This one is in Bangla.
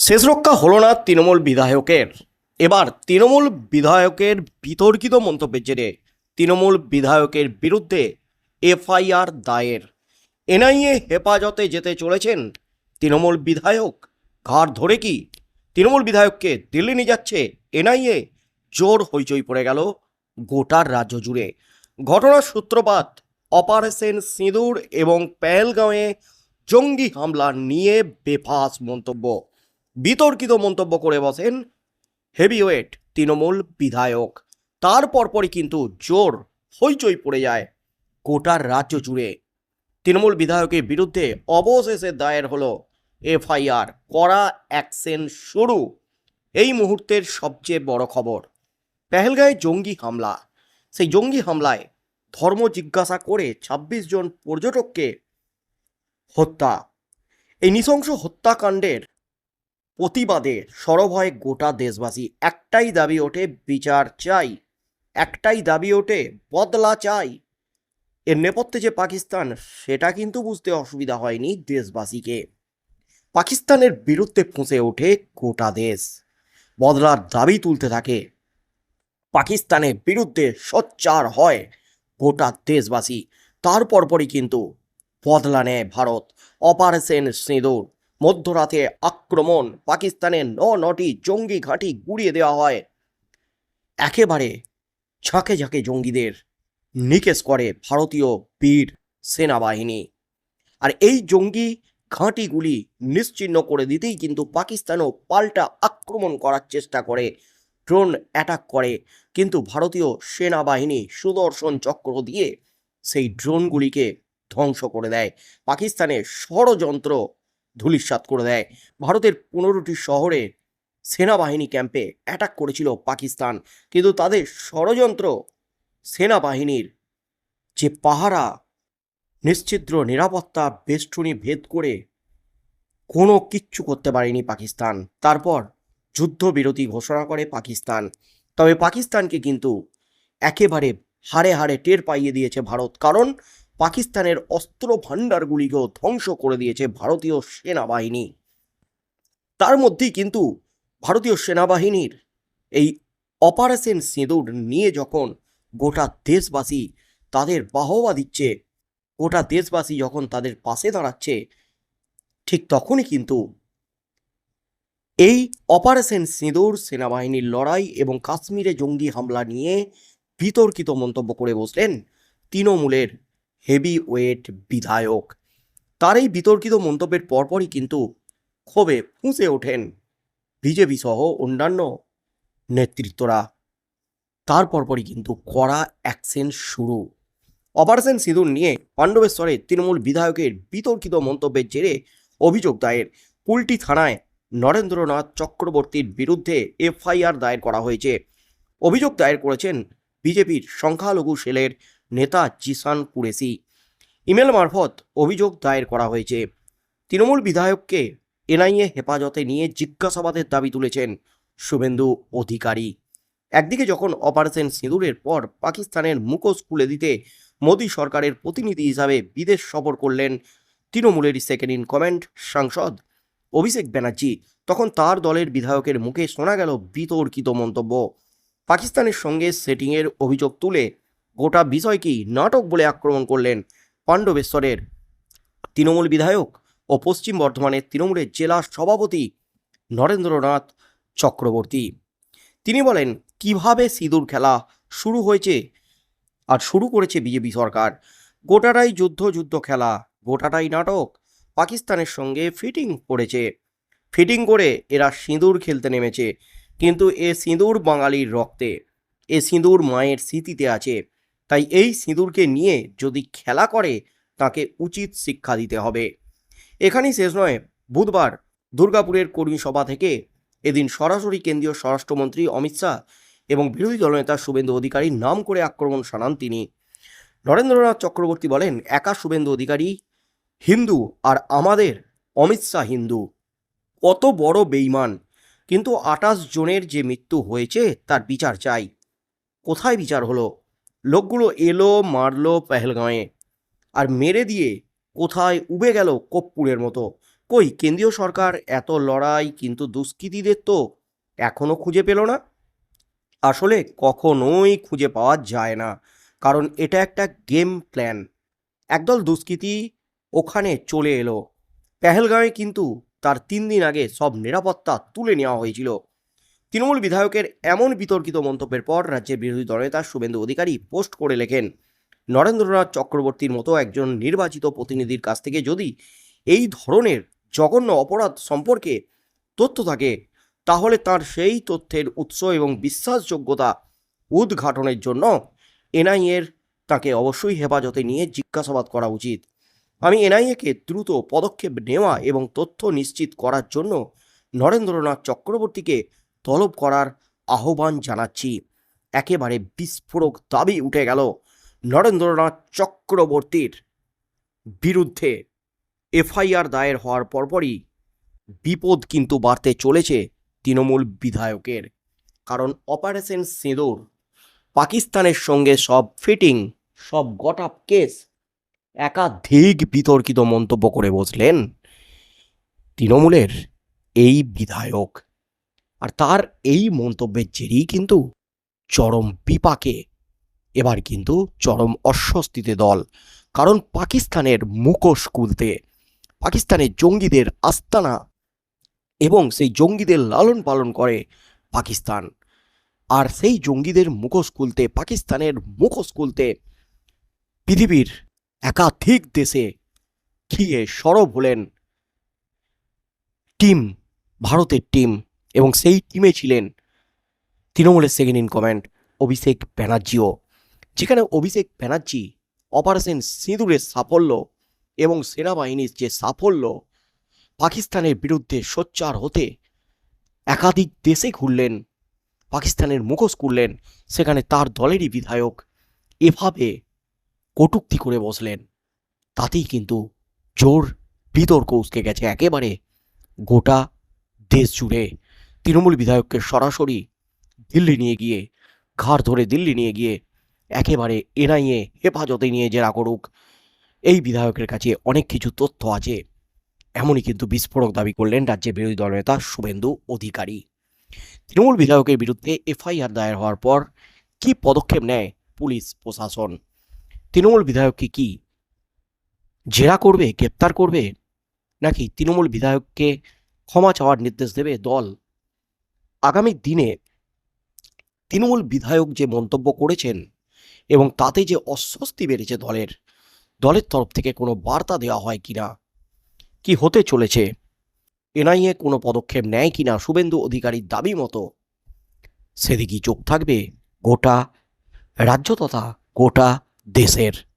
শেষ রক্ষা হলো না তৃণমূল বিধায়কের। এবার তৃণমূল বিধায়কের বিতর্কিত মন্তব্যের জেরে তৃণমূল বিধায়কের বিরুদ্ধে এফআইআর দায়ের। এনআইএ হেফাজতে যেতে চলেছেন তৃণমূল বিধায়ক। ঘাড় ধরে কি তৃণমূল বিধায়ককে দিল্লি নিয়ে যাচ্ছে এনআইএ? জোর হইচই পড়ে গেল গোটার রাজ্য জুড়ে। ঘটনার সূত্রপাত, অপারেশন সিঁদুর এবং পেহেলগাঁওয়ে জঙ্গি হামলা নিয়ে বেফাস মন্তব্য। বিতর্কিত মন্তব্য করে বসেন হেভিওয়েট তৃণমূল বিধায়ক। তার পরপরই কিন্তু জোর হইচই পড়ে যায় গোটার রাজ্য জুড়ে। তৃণমূল বিধায়কের বিরুদ্ধে অবশেষে দায়ের হলো এফআইআর করা অ্যাকশন শুরু। এই মুহূর্তের সবচেয়ে বড় খবর, পেহেলগাঁয়ে জঙ্গি হামলা। সেই জঙ্গি হামলায় ধর্ম জিজ্ঞাসা করে ২৬ জন পর্যটককে হত্যা। এই নৃশংস হত্যাকাণ্ডের প্রতিবাদে সরব হয় গোটা দেশবাসী। একটাই দাবি ওঠে, বিচার চাই। একটাই দাবি ওঠে, বদলা চাই। এর নেপথ্যে যে পাকিস্তান, সেটা কিন্তু বুঝতে অসুবিধা হয়নি দেশবাসীকে। পাকিস্তানের বিরুদ্ধে ফুঁসে ওঠে গোটা দেশ। বদলার দাবি তুলতে থাকে। পাকিস্তানের বিরুদ্ধে সোচ্চার হয় গোটা দেশবাসী। তার পরপরই কিন্তু বদলা নেয় ভারত। অপারেশন সিঁদুর। মধ্যরাতে আক্রমণ। পাকিস্তানের ন নটি জঙ্গি ঘাঁটি গুড়িয়ে দেওয়া হয়। একেবারে ঝাঁকে ঝাঁকে জঙ্গিদের নিকেশ করে ভারতীয় বীর সেনাবাহিনী। আর এই জঙ্গি ঘাঁটিগুলি নিশ্চিহ্ন করে দিতেই কিন্তু পাকিস্তানও পাল্টা আক্রমণ করার চেষ্টা করে, ড্রোন অ্যাটাক করে। কিন্তু ভারতীয় সেনাবাহিনী সুদর্শন চক্র দিয়ে সেই ড্রোনগুলিকে ধ্বংস করে দেয়। পাকিস্তানের ষড়যন্ত্র ধূলিসাৎ করে দেয়। ভারতের পনেরোটি শহরে সেনাবাহিনী ক্যাম্পে অ্যাটাক করেছিল পাকিস্তান। কিন্তু তাদের ষড়যন্ত্র সেনাবাহিনীর যে পাহারা, নিশ্চিদ্র নিরাপত্তা, বেষ্টনী ভেদ করে কোনো কিচ্ছু করতে পারেনি পাকিস্তান। তারপর যুদ্ধবিরতি ঘোষণা করে পাকিস্তান। তবে পাকিস্তানকে কিন্তু একেবারে হাড়ে হাড়ে টের পাইয়ে দিয়েছে ভারত। কারণ পাকিস্তানের অস্ত্র ভাণ্ডারগুলিকেও ধ্বংস করে দিয়েছে ভারতীয় সেনাবাহিনী। তার মধ্যেই কিন্তু ভারতীয় সেনাবাহিনীর এই অপারেশন সিঁদুর নিয়ে যখন গোটা দেশবাসী তাদের বাহবা দিচ্ছে, গোটা দেশবাসী যখন তাদের পাশে দাঁড়াচ্ছে, ঠিক তখনই কিন্তু এই অপারেশন সিঁদুর, সেনাবাহিনীর লড়াই এবং কাশ্মীরে জঙ্গি হামলা নিয়ে বিতর্কিত মন্তব্য করে বসলেন তৃণমূলের হেভি ওয়েট বিধায়ক। তার এই বিতর্কিত মন্তব্যের পরপরই কিন্তু ক্ষোভে ফুঁসে ওঠেন বিজেপি সহ অন্যান্য নেতৃত্বরা। তার পরপরই কিন্তু কড়া অ্যাকশন শুরু। অপারেশন সিঁদুর নিয়ে পাণ্ডবেশ্বরে তৃণমূল বিধায়কের বিতর্কিত মন্তব্যের জেরে অভিযোগ দায়ের। কুলটি থানায় নরেন্দ্রনাথ চক্রবর্তীর বিরুদ্ধে এফআইআর দায়ের করা হয়েছে। অভিযোগ দায়ের করেছেন বিজেপির সংখ্যালঘু সেলের নেতা জিসান কুরেশি। ইমেল মারফত অভিযোগ দায়ের করা হয়েছে। তৃণমূল বিধায়ককে এনআইএ হেফাজতে নিয়ে জিজ্ঞাসাবাদের দাবি তুলেছেন শুভেন্দু অধিকারী। একদিকে যখন অপারেশন সিঁদুরের পর পাকিস্তানের মুখোশ খুলে দিতে মোদী সরকারের প্রতিনিধি হিসাবে বিদেশ সফর করলেন তৃণমূলের সেকেন্ড ইন কমেন্ট সাংসদ অভিষেক ব্যানার্জি, তখন তার দলের বিধায়কের মুখে শোনা গেল বিতর্কিত মন্তব্য। পাকিস্তানের সঙ্গে সেটিংয়ের অভিযোগ তুলে গোটা বিষয়কেই নাটক বলে আক্রমণ করলেন পাণ্ডবেশ্বরের তৃণমূল বিধায়ক ও পশ্চিম বর্ধমানের তৃণমূলের জেলা সভাপতি নরেন্দ্রনাথ চক্রবর্তী। তিনি বলেন, কীভাবে সিঁদুর খেলা শুরু হয়েছে আর শুরু করেছে বিজেপি সরকার? গোটাটাই যুদ্ধ যুদ্ধ খেলা, গোটাটাই নাটক। পাকিস্তানের সঙ্গে ফিটিং করেছে। ফিটিং করে এরা সিঁদুর খেলতে নেমেছে। কিন্তু এ সিঁদুর বাঙালির রক্তে। এ সিঁদুর মায়ের স্মৃতিতে আছে। তাই এই সিঁদুরকে নিয়ে যদি খেলা করে, তাকে উচিত শিক্ষা দিতে হবে। এখানেই শেষ নয়, বুধবার দুর্গাপুরের কর্মী সভা থেকে এদিন সরাসরি কেন্দ্রীয় স্বরাষ্ট্রমন্ত্রী অমিত শাহ এবং বিরোধী দলনেতা শুভেন্দু অধিকারীর নাম করে আক্রমণ শানান তিনি। নরেন্দ্রনাথ চক্রবর্তী বলেন, একা শুভেন্দু অধিকারী হিন্দু আর আমাদের অমিত শাহ হিন্দু। কত বড় বেইমান। কিন্তু আটাশ জনের যে মৃত্যু হয়েছে, তার বিচার চাই। কোথায় বিচার হলো? লোকগুলো এলো, মারলো, পেহেলগাঁয়ে। আর মেরে দিয়ে কোথায় উবে গেল কপ্পুরের মতো? কই, কেন্দ্রীয় সরকার এত লড়াই, কিন্তু দুষ্কৃতীদের তো এখনও খুঁজে পেল না? আসলে কখনোই খুঁজে পাওয়া যায় না, কারণ এটা একটা গেম প্ল্যান। একদল দুষ্কৃতী ওখানে চলে এলো। পেহেলগাঁয়ে কিন্তু তার তিন দিন আগে সব নিরাপত্তা তুলে নেওয়া হয়েছিল। তৃণমূল বিধায়কের এমন বিতর্কিত মন্তব্যের পর রাজ্যের বিরোধী দলনেতা শুভেন্দু অধিকারী পোস্ট করে লেখেন, নরেন্দ্রনাথ চক্রবর্তীর মতো একজন নির্বাচিত প্রতিনিধির কাছ থেকে যদি এই ধরনের জঘন্য অপরাধ সম্পর্কে তথ্য থাকে, তাহলে তার সেই তথ্যের উৎস এবং বিশ্বাসযোগ্যতা উদ্ঘাটনের জন্য এনআইএর তাকে অবশ্যই হেফাজতে নিয়ে জিজ্ঞাসাবাদ করা উচিত। আমি এনআইএকে দ্রুত পদক্ষেপ নেওয়া এবং তথ্য নিশ্চিত করার জন্য নরেন্দ্রনাথ চক্রবর্তীকে তলব করার আহ্বান জানাচ্ছি। একেবারে বিস্ফোরক দাবি উঠে গেল নরেন্দ্রনাথ চক্রবর্তীর বিরুদ্ধে। এফআইআর দায়ের হওয়ার পরপরই বিপদ কিন্তু বাড়তে চলেছে তৃণমূল বিধায়কের। কারণ অপারেশন সিঁদুর, পাকিস্তানের সঙ্গে সব ফিটিং, সব গট আপ কেস, একাধিক বিতর্কিত মন্তব্য করে বসলেন তৃণমূলের এই বিধায়ক। আর তার এই মন্তব্যের জেরেই কিন্তু চরম বিপাকে। এবার কিন্তু চরম অস্বস্তিতে দল, কারণ পাকিস্তানের মুখোশ খুলতে, পাকিস্তানের জঙ্গিদের আস্তানা এবং সেই জঙ্গিদের লালন পালন করে পাকিস্তান। আর সেই জঙ্গিদের মুখোশ খুলতে, পাকিস্তানের মুখোশ খুলতে পৃথিবীর একাধিক দেশে গিয়ে সরব হলেন টিম, ভারতের টিম। এবং সেই টিমে ছিলেন তৃণমূলের সেকেন্ড ইন কমান্ড অভিষেক ব্যানার্জিও। যেখানে অভিষেক ব্যানার্জি অপারেশন সিঁদুরের সাফল্য এবং সেনাবাহিনীর যে সাফল্য, পাকিস্তানের বিরুদ্ধে সোচ্চার হতে একাধিক দেশে ঘুরলেন, পাকিস্তানের মুখোশ খুললেন, সেখানে তার দলেরই বিধায়ক এভাবে কটূক্তি করে বসলেন। তাতেই কিন্তু জোর বিতর্ক উসকে গেছে একেবারে গোটা দেশ জুড়ে। তৃণমূল বিধায়ককে সরাসরি দিল্লি নিয়ে গিয়ে, ঘাড় ধরে দিল্লি নিয়ে গিয়ে, একেবারে এনআইএ হেফাজতে নিয়ে জেরা করুক। এই বিধায়কের কাছে অনেক কিছু তথ্য আছে। এমনই কিন্তু বিস্ফোরক দাবি করলেন রাজ্যের বিরোধী দলনেতা শুভেন্দু অধিকারী। তৃণমূল বিধায়কের বিরুদ্ধে এফআইআর দায়ের হওয়ার পর কি পদক্ষেপ নেয় পুলিশ প্রশাসন? তৃণমূল বিধায়ককে কি জেরা করবে, গ্রেপ্তার করবে? নাকি তৃণমূল বিধায়ককে ক্ষমা চাওয়ার নির্দেশ দেবে দল? আগামী দিনে তৃণমূল বিধায়ক যে মন্তব্য করেছেন এবং তাতে যে অস্বস্তি বেড়েছে দলের দলের তরফ থেকে কোনো বার্তা দেওয়া হয় কিনা, কি হতে চলেছে, এনআইএ কোনো পদক্ষেপ নেয় কিনা, শুভেন্দু অধিকারীর দাবি মতো সেদিকেই চোখ থাকবে গোটা রাজ্য তথা গোটা দেশের।